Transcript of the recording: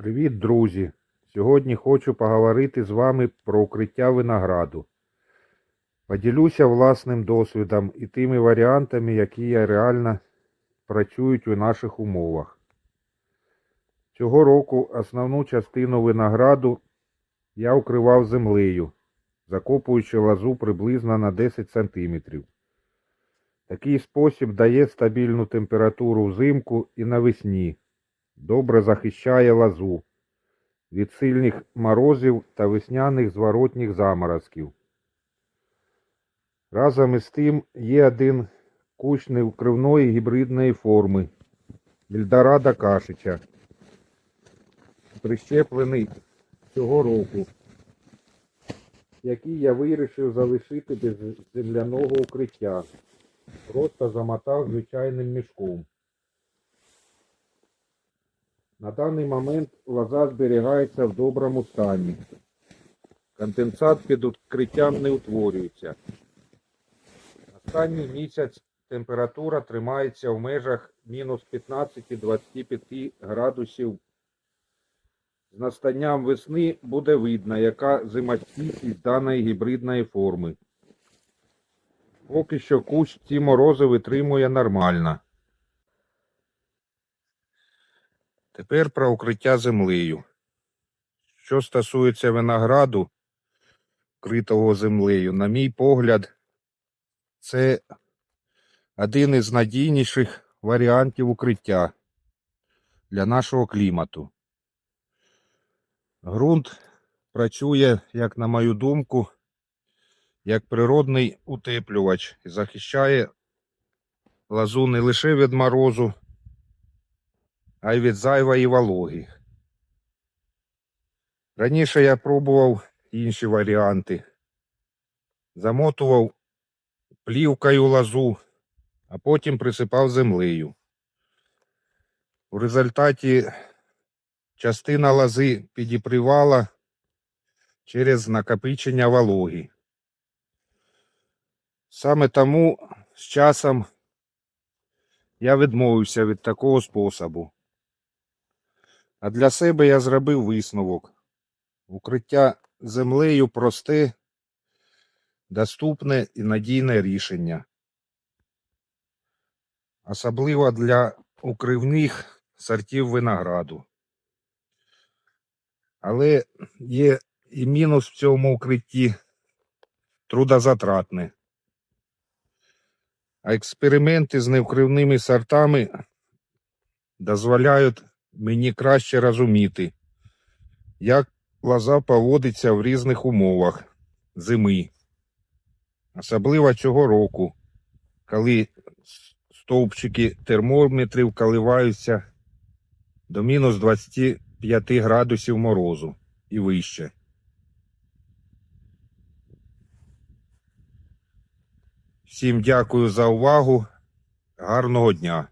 Привіт, друзі! Сьогодні хочу поговорити з вами про укриття винограду. Поділюся власним досвідом і тими варіантами, які реально працюють у наших умовах. Цього року основну частину винограду я укривав землею, закопуючи лозу приблизно на 10 см. Такий спосіб дає стабільну температуру взимку і навесні добре захищає лозу від сильних морозів та весняних зворотніх заморозків. Разом із тим є один кущ невкривної гібридної форми Ільдорадо Кашича, прищеплений цього року, який я вирішив залишити без земляного укриття. Просто замотав звичайним мішком. На даний момент лоза зберігається в доброму стані. Конденсат під укриттям не утворюється. Останній місяць температура тримається в межах мінус 15-25 градусів. З настанням весни буде видно, яка зимостійкість даної гібридної форми. Поки що кущ ці морози витримує нормально. Тепер про укриття землею. Що стосується винограду, вкритого землею, на мій погляд, це один із надійніших варіантів укриття для нашого клімату. Ґрунт працює, як на мою думку, як природний утеплювач і захищає лозу не лише від морозу, а й від зайвої вологи. Раніше я пробував інші варіанти. Замотував плівкою лозу, а потім присипав землею. В результаті частина лози підіпривала через накопичення вологи. Саме тому з часом я відмовився від такого способу. А для себе я зробив висновок. Укриття землею просте, доступне і надійне рішення. Особливо для укривних сортів винограду. Але є і мінус в цьому укритті трудозатратне. А експерименти з невкривними сортами дозволяють мені краще розуміти, як лоза поводиться в різних умовах зими. Особливо цього року, коли стовпчики термометрів коливаються до мінус 25 градусів морозу і вище. Всім дякую за увагу. Гарного дня!